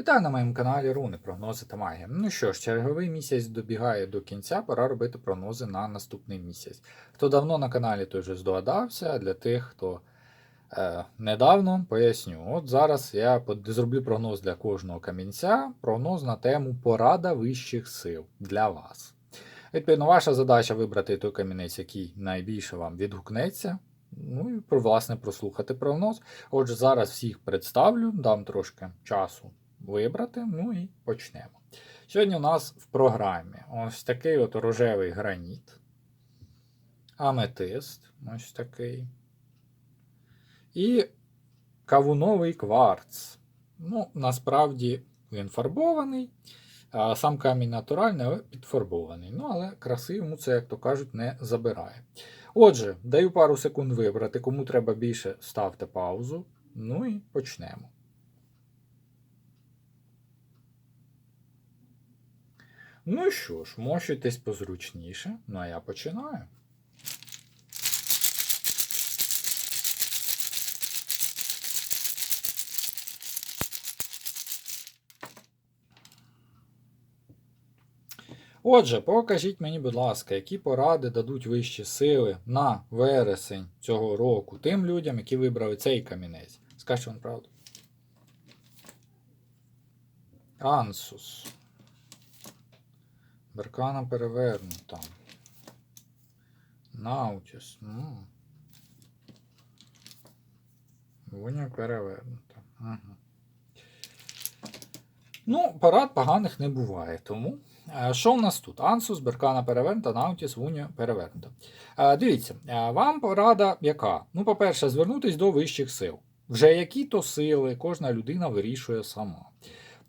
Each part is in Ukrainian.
Вітаю на моєму каналі Руни, прогнози та магія. Ну що ж, черговий місяць добігає до кінця, пора робити прогнози на наступний місяць. Хто давно на каналі, той вже здогадався, для тих, хто е, недавно, поясню. От зараз я зроблю прогноз для кожного камінця, прогноз на тему порада вищих сил для вас. Відповідно, ваша задача вибрати той камінець, який найбільше вам відгукнеться. Ну і власне прослухати прогноз. Отже, зараз всіх представлю, дам трошки часу вибрати, ну і почнемо. Сьогодні у нас в програмі ось такий от рожевий граніт, аметист, ось такий. І кавуновий кварц. Ну, насправді він фарбований. Сам камінь натуральний, але підфарбований. Ну, але краси йому це, як то кажуть, не забирає. Отже, даю пару секунд вибрати. Кому треба більше, ставте паузу. Ну і почнемо. Ну що ж, мощуйтесь позручніше. Ну а я починаю. Отже, покажіть мені, будь ласка, які поради дадуть вищі сили на вересень цього року тим людям, які вибрали цей камінець. Скажіть вам правду. Ансус. Беркана перевернута. Наутіс. Ну. Вуня перевернута. Угу. Ну, парад поганих не буває, тому. е, Що в нас тут? Ансус, Беркана перевернута, Наутіс, Вуня перевернута. Е, Дивіться, е, вам порада яка? Ну, по-перше, звернутись до вищих сил. Вже які то сили кожна людина вирішує сама.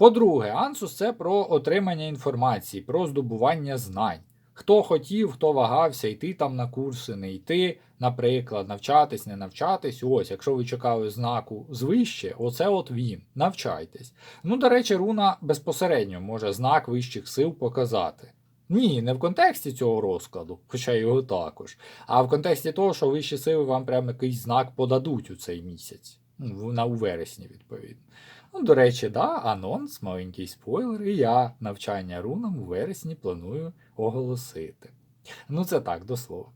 По-друге, Ансус це про отримання інформації, про здобування знань. Хто хотів, хто вагався, йти там на курси, не йти, наприклад, навчатись, не навчатись. Ось, якщо ви чекали знаку звище, оце от він. Навчайтесь. Ну, до речі, руна безпосередньо може знак вищих сил показати. Ні, не в контексті цього розкладу, хоча його також, а в контексті того, що вищі сили вам прямо якийсь знак подадуть у цей місяць. Ну, на у вересні, відповідно. Ну, до речі, да, анонс, маленький спойлер, і я навчання рунам у вересні планую оголосити. Ну, це так, до слова.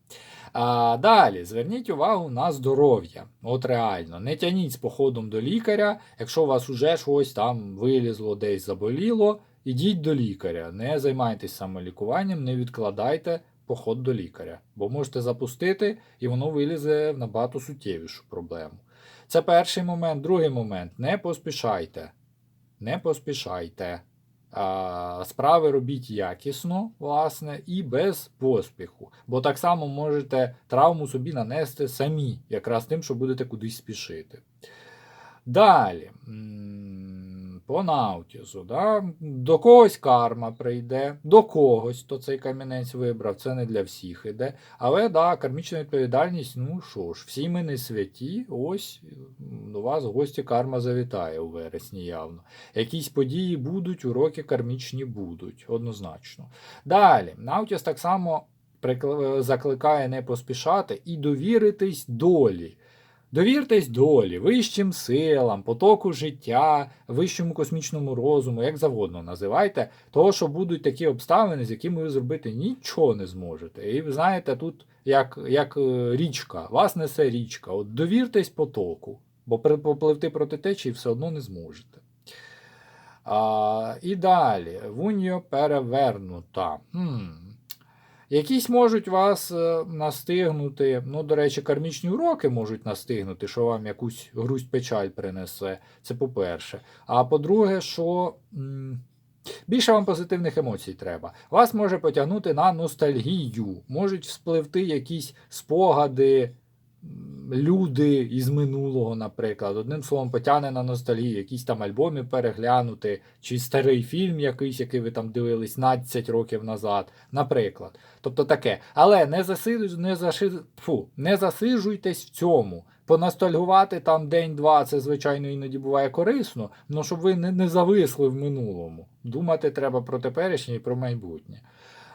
А, далі, зверніть увагу на здоров'я. От реально, не тяніть з походом до лікаря, якщо у вас уже щось там вилізло, десь заболіло, ідіть до лікаря. Не займайтесь самолікуванням, не відкладайте поход до лікаря, бо можете запустити, і воно вилізе в набагато суттєвішу проблему. Це перший момент. Другий момент не поспішайте. Не поспішайте. Справи робіть якісно, власне, і без поспіху. Бо так само можете травму собі нанести самі, якраз тим, що будете кудись спішити. Далі. По наутізу, да? до когось карма прийде, до когось, хто цей камінець вибрав, це не для всіх іде. Але да, кармічна відповідальність, ну що ж, всі ми не святі, ось до вас гості карма завітає у вересні явно. Якісь події будуть, уроки кармічні будуть, однозначно. Далі, Наутіс так само прикл- закликає не поспішати і довіритись долі. Довіртесь долі, вищим силам, потоку життя, вищому космічному розуму, як завгодно називайте, того, що будуть такі обставини, з якими ви зробити нічого не зможете. І ви знаєте, тут як, як е, річка, вас несе річка. От довіртесь потоку, бо попливти проти течії все одно не зможете. А, і далі, Вуньо перевернута. Хм. Якісь можуть вас е, настигнути, ну, до речі, кармічні уроки можуть настигнути, що вам якусь грусть печаль принесе. Це по-перше. А по-друге, що більше вам позитивних емоцій треба. Вас може потягнути на ностальгію, можуть вспливти якісь спогади, люди із минулого, наприклад. Одним словом, потягне на ностальгію, якісь там альбоми переглянути, чи старий фільм якийсь, який ви там дивились 15 років назад, наприклад. Тобто таке. Але не, засиджу, не, заши, фу, не засиджуйтесь в цьому. Понастальгувати там день-два, це, звичайно, іноді буває корисно, але щоб ви не, не зависли в минулому. Думати треба про теперішнє і про майбутнє.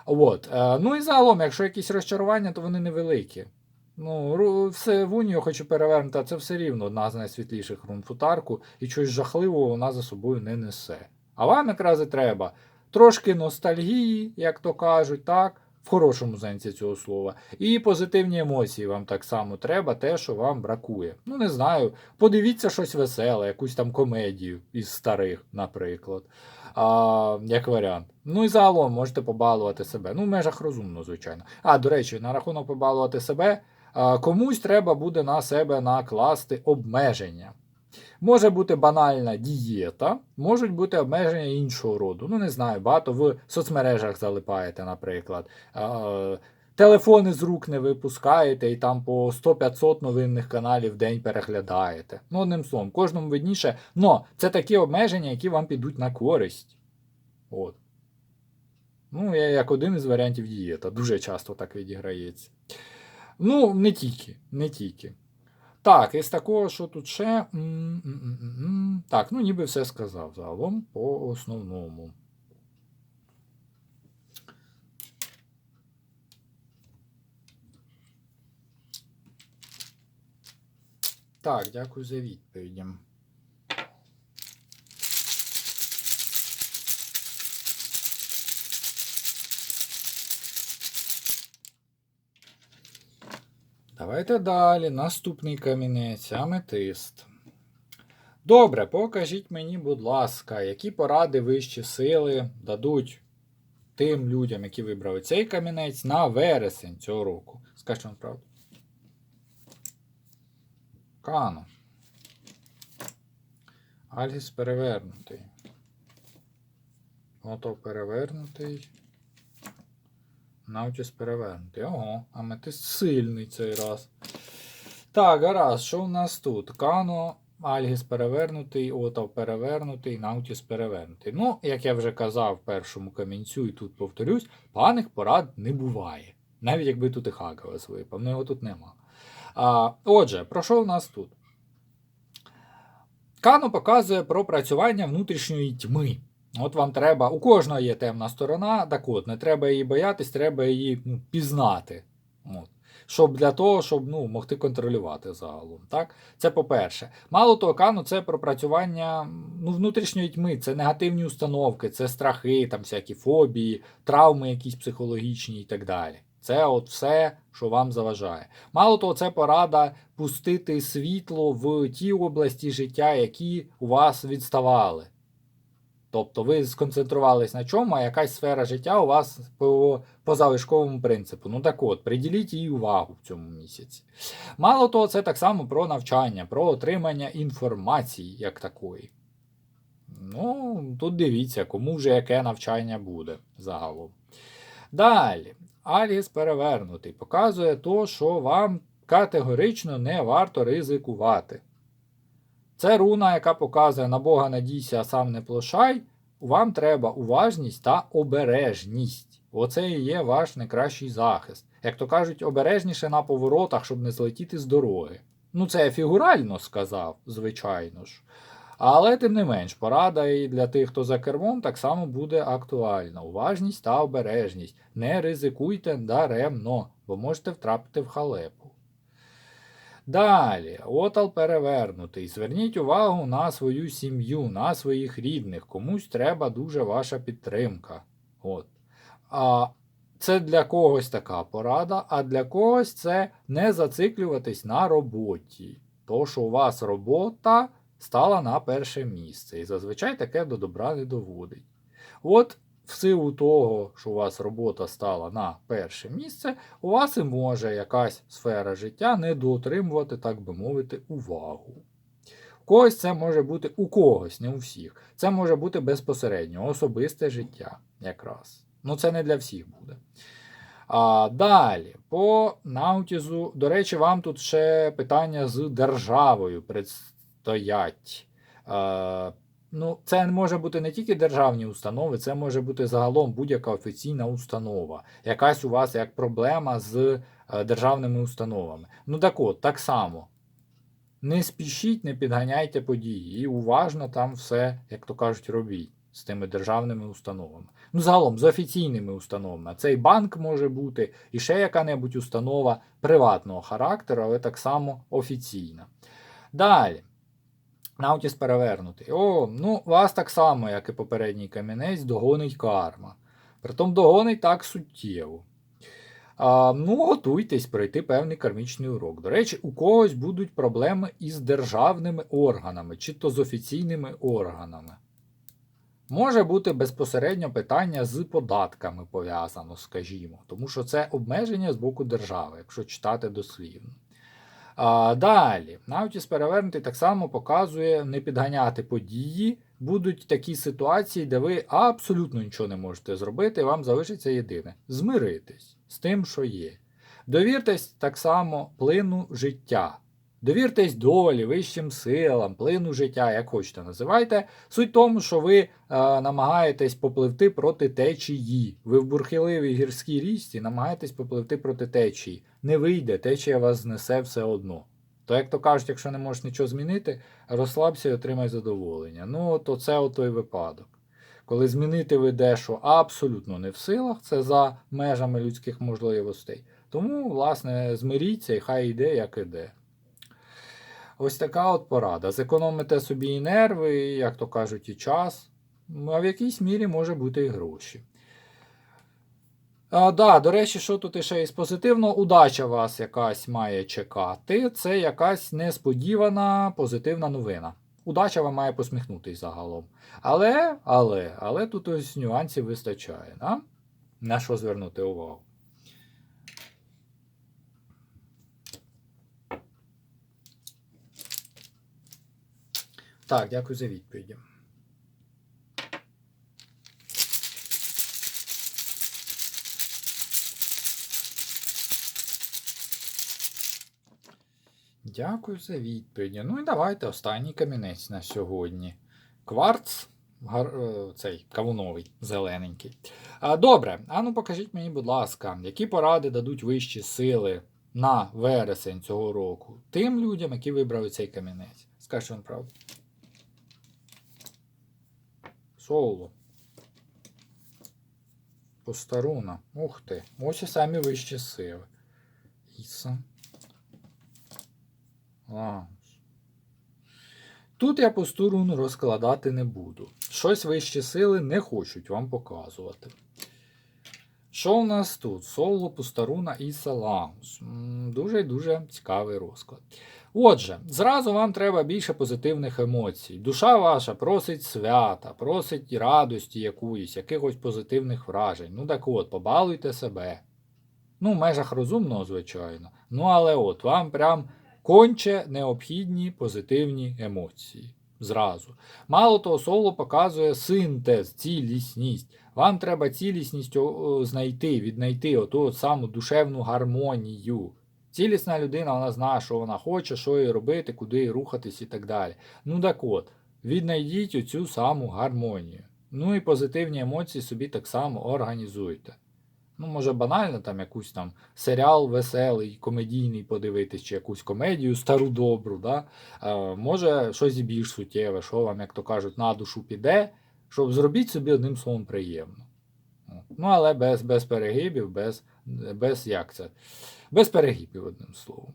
От. е, Ну і загалом, якщо якісь розчарування, то вони невеликі. Ну, все в унію хочу перевернути, а це все рівно одна з найсвітліших рун футарку, і чогось жахливого вона за собою не несе. А вам якраз і треба трошки ностальгії, як то кажуть, так, в хорошому сенсі цього слова. І позитивні емоції вам так само треба, те, що вам бракує. Ну, не знаю, подивіться щось веселе, якусь там комедію із старих, наприклад. А, як варіант. Ну і загалом можете побалувати себе. Ну, в межах розумно, звичайно. А, до речі, на рахунок побалувати себе, комусь треба буде на себе накласти обмеження. Може бути банальна дієта, можуть бути обмеження іншого роду. Ну, не знаю, багато в соцмережах залипаєте, наприклад. Телефони з рук не випускаєте і там по 100-500 новинних каналів в день переглядаєте. Ну, одним словом, кожному видніше. Но це такі обмеження, які вам підуть на користь. От. Ну, я як один із варіантів дієта. Дуже часто так відіграється. Ну, не тільки, не тільки. Так, із такого, що тут ще. М-м-м-м-м. Так, ну ніби все сказав загалом по основному. Так, дякую за відповіді. Давайте далі. Наступний камінець, аметист. Добре, покажіть мені, будь ласка, які поради вищі сили дадуть тим людям, які вибрали цей камінець на вересень цього року. Скажіть вам правду. Кано. Альгіс перевернутий. Ото перевернутий. Наутіс перевернутий. Ого, аметист сильний цей раз. Так, гаразд, що в нас тут? Кано, Альгіс перевернутий, Отав перевернутий, Наутіс перевернутий. Ну, як я вже казав першому камінцю, і тут повторюсь, поганих порад не буває. Навіть якби тут і Хагавес випав, ну його тут нема. А, Отже, про що в нас тут? Кано показує про працювання внутрішньої тьми. От вам треба, у кожного є темна сторона, так от, не треба її боятись, треба її ну, пізнати. От. Щоб для того, щоб ну, могти контролювати загалом. Так? Це по-перше. Мало того, кану це пропрацювання ну, внутрішньої тьми, це негативні установки, це страхи, там всякі фобії, травми якісь психологічні і так далі. Це от все, що вам заважає. Мало того, це порада пустити світло в ті області життя, які у вас відставали. Тобто ви сконцентрувались на чому, а якась сфера життя у вас по, по залишковому принципу. Ну так от, приділіть їй увагу в цьому місяці. Мало того, це так само про навчання, про отримання інформації як такої. Ну, тут дивіться, кому вже яке навчання буде загалом. Далі, Аліс перевернутий. Показує то, що вам категорично не варто ризикувати. Це руна, яка показує на Бога надійся, а сам не плошай. Вам треба уважність та обережність. Оце і є ваш найкращий захист. Як то кажуть, обережніше на поворотах, щоб не злетіти з дороги. Ну, це я фігурально сказав, звичайно ж. Але тим не менш, порада і для тих, хто за кермом, так само буде актуальна. Уважність та обережність. Не ризикуйте даремно, бо можете втрапити в халепу. Далі, отал перевернутий. Зверніть увагу на свою сім'ю, на своїх рідних. Комусь треба дуже ваша підтримка. От. А це для когось така порада, а для когось це не зациклюватись на роботі. То, що у вас робота стала на перше місце. І зазвичай таке до добра не доводить. От в силу того, що у вас робота стала на перше місце, у вас і може якась сфера життя не доотримувати, так би мовити, увагу. У когось це може бути у когось, не у всіх. Це може бути безпосередньо особисте життя якраз. Ну, це не для всіх буде. А, Далі, по наутізу, до речі, вам тут ще питання з державою предстоять. Ну, це може бути не тільки державні установи, це може бути загалом будь-яка офіційна установа. Якась у вас як проблема з е, державними установами. Ну так от, так само. Не спішіть, не підганяйте події. І уважно там все, як то кажуть, робіть. з тими державними установами. Ну, загалом з офіційними установами. Цей банк може бути і ще яка-небудь установа приватного характеру, але так само офіційна. Далі. Наутіс перевернутий. О, ну вас так само, як і попередній камінець, догонить карма. Притом догонить так суттєво. А, ну, готуйтесь пройти певний кармічний урок. До речі, у когось будуть проблеми із державними органами, чи то з офіційними органами. Може бути безпосередньо питання з податками пов'язано, скажімо, тому що це обмеження з боку держави, якщо читати дослівно. А, далі, Наутіс перевернутий так само показує не підганяти події. Будуть такі ситуації, де ви абсолютно нічого не можете зробити, вам залишиться єдине змиритись з тим, що є. Довіртесь так само плину життя. Довіртесь долі, вищим силам, плину життя, як хочете називайте. Суть в тому, що ви е, намагаєтесь попливти проти течії. Ви в бурхливій гірській річці намагаєтесь попливти проти течії. Не вийде, течія вас знесе все одно. То, як то кажуть, якщо не можеш нічого змінити, розслабся і отримай задоволення. Ну, то це от той випадок. Коли змінити ви дещо абсолютно не в силах, це за межами людських можливостей. Тому, власне, змиріться і хай йде, як іде. Ось така от порада. Зекономите собі і нерви, і, як то кажуть, і час. А в якійсь мірі може бути і гроші. А, да, до речі, що тут ще із позитивного, удача вас якась має чекати. Це якась несподівана позитивна новина. Удача вам має посміхнутись загалом. Але, але, але тут ось нюансів вистачає. Да? На що звернути увагу? Так, дякую за відповіді. Дякую за відповіді. Ну і давайте останній камінець на сьогодні. Кварц, гар... е, цей кавуновий, зелененький. Добре, а ну покажіть мені, будь ласка, які поради дадуть вищі сили на вересень цього року тим людям, які вибрали цей камінець. Скажіть вам правду. Соло. Постаруна. Ух ти. Ось і самі вищі сили. Іса. Тут я постурун розкладати не буду. Щось вищі сили не хочуть вам показувати. Що у нас тут? Соло, Пустаруна і Салагус. Дуже-дуже цікавий розклад. Отже, зразу вам треба більше позитивних емоцій. Душа ваша просить свята, просить радості якоїсь, якихось позитивних вражень. Ну так от, побалуйте себе. Ну, в межах розумного, звичайно. Ну, але от вам прям конче необхідні позитивні емоції. Зразу. Мало того, соло показує синтез, цілісність. Вам треба цілісність знайти, віднайти оту от саму душевну гармонію. Цілісна людина, вона знає, що вона хоче, що їй робити, куди їй рухатись і так далі. Ну так от, віднайдіть оцю саму гармонію. Ну і позитивні емоції собі так само організуйте. Ну, може, банально там якусь там серіал веселий, комедійний подивитись, чи якусь комедію стару добру. Да? Е, може, щось більш суттєве, що вам, як то кажуть, на душу піде, щоб зробіть собі одним словом приємно. Ну, але без, без перегибів, без, без як це? Без перегибів, одним словом.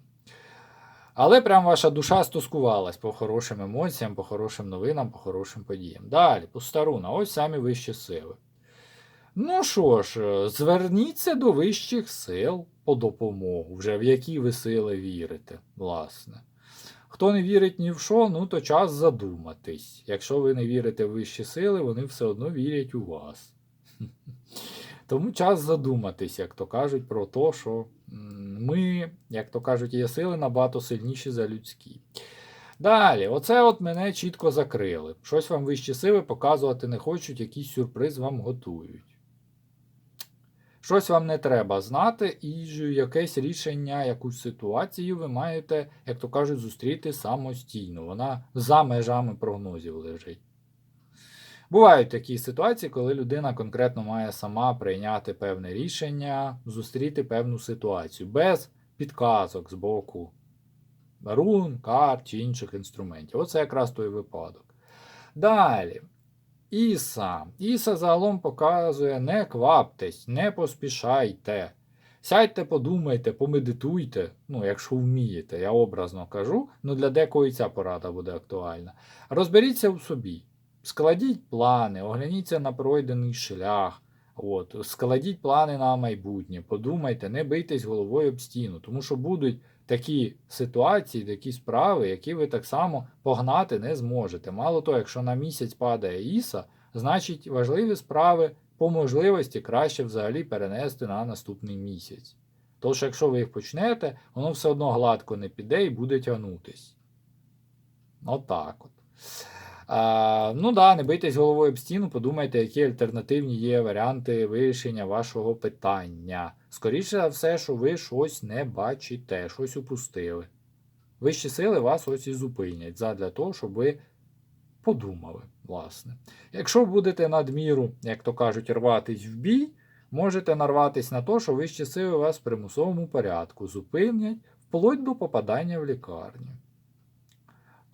Але прям ваша душа стускувалась по хорошим емоціям, по хорошим новинам, по хорошим подіям. Далі, постаруна, ось самі вищі сили. Ну що ж, е, зверніться до вищих сил по допомогу, вже в які ви сили вірите, власне. Хто не вірить ні в що, ну то час задуматись. Якщо ви не вірите в вищі сили, вони все одно вірять у вас. Тому час задуматись, як то кажуть, про те, що ми, як то кажуть, є сили набагато сильніші за людські. Далі, оце от мене чітко закрили. Щось вам вищі сили показувати не хочуть, якийсь сюрприз вам готують. Щось вам не треба знати, і якесь рішення, якусь ситуацію ви маєте, як то кажуть, зустріти самостійно. Вона за межами прогнозів лежить. Бувають такі ситуації, коли людина конкретно має сама прийняти певне рішення, зустріти певну ситуацію без підказок з боку рун, карт чи інших інструментів. Оце якраз той випадок. Далі. Іса. Іса загалом показує: не кваптесь, не поспішайте. Сядьте, подумайте, помедитуйте, ну, якщо вмієте, я образно кажу, ну для декого і ця порада буде актуальна. Розберіться в собі, складіть плани, огляніться на пройдений шлях. От, складіть плани на майбутнє, подумайте, не бийтесь головою об стіну, тому що будуть такі ситуації, такі справи, які ви так само погнати не зможете. Мало того, якщо на місяць падає Іса, значить важливі справи по можливості краще взагалі перенести на наступний місяць. Тож, якщо ви їх почнете, воно все одно гладко не піде і буде тягнутись. Отак от. А, ну да, не бийтесь головою об стіну, подумайте, які альтернативні є варіанти вирішення вашого питання. Скоріше за все, що ви щось не бачите, щось упустили. Вищі сили вас ось і зупинять задля того, щоб ви подумали, власне. Якщо будете надміру, як то кажуть, рватись в бій, можете нарватись на те, що вищі сили вас в примусовому порядку зупинять вплоть до попадання в лікарню.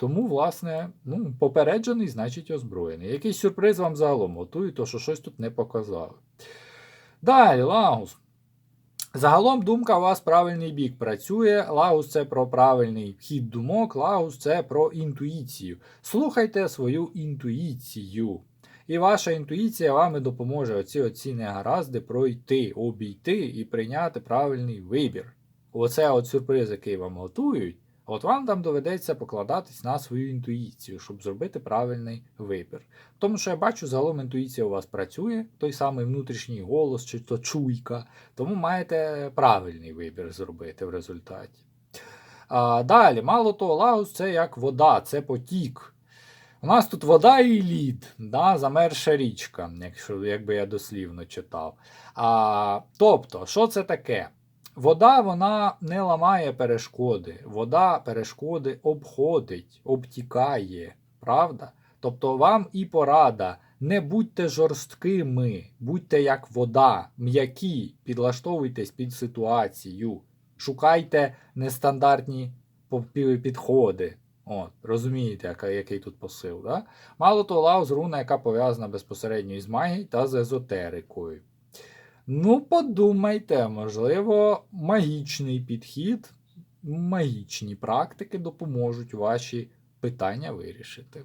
Тому, власне, ну, попереджений, значить озброєний. Якийсь сюрприз вам загалом готують, то що щось тут не показали. Далі, Лагус. Загалом думка у вас правильний бік працює. Лагус це про правильний хід думок, лагус це про інтуїцію. Слухайте свою інтуїцію. І ваша інтуїція вам і допоможе оці оці негаразди пройти, обійти і прийняти правильний вибір. Оце от сюрприз, який вам готують, от вам там доведеться покладатись на свою інтуїцію, щоб зробити правильний вибір. Тому що я бачу, загалом інтуїція у вас працює, той самий внутрішній голос чи то чуйка, тому маєте правильний вибір зробити в результаті. А, далі, мало того, лагус це як вода, це потік. У нас тут вода і лід, да, замерша річка, якщо якби я дослівно читав. А, тобто, що це таке? Вода вона не ламає перешкоди, вода перешкоди обходить, обтікає, правда? Тобто вам і порада. Не будьте жорсткими, будьте як вода, м'які, підлаштовуйтесь під ситуацію, шукайте нестандартні підходи. От, розумієте, яка, який тут посил. Да? Мало того, Лаус руна, яка пов'язана безпосередньо із магією та з езотерикою. Ну, подумайте, можливо, магічний підхід, магічні практики допоможуть ваші питання вирішити.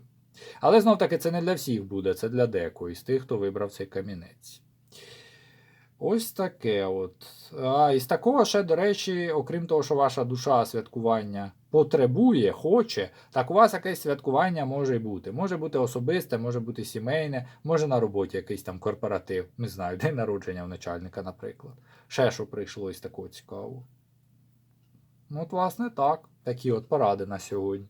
Але знов таки це не для всіх буде, це для декого із тих, хто вибрав цей камінець. Ось таке от. А, із такого ще, до речі, окрім того, що ваша душа святкування потребує, хоче, так у вас якесь святкування може й бути. Може бути особисте, може бути сімейне, може на роботі якийсь там корпоратив, не знаю, день народження у начальника, наприклад. Ще що прийшло із такого цікавого. Ну, от, власне, так. Такі от поради на сьогодні.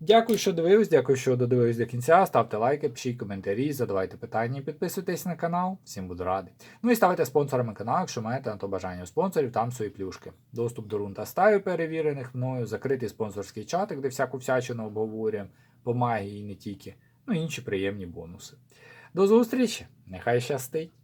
Дякую, що дивились, дякую, що додивились до кінця. Ставте лайки, пишіть коментарі, задавайте питання підписуйтесь на канал. Всім буду радий. Ну і ставайте спонсорами каналу, якщо маєте на то бажання у спонсорів, там свої плюшки. Доступ до рун та стаю перевірених мною, закритий спонсорський чатик, де всяку всячину обговорюємо по магії і не тільки. Ну і інші приємні бонуси. До зустрічі! Нехай щастить!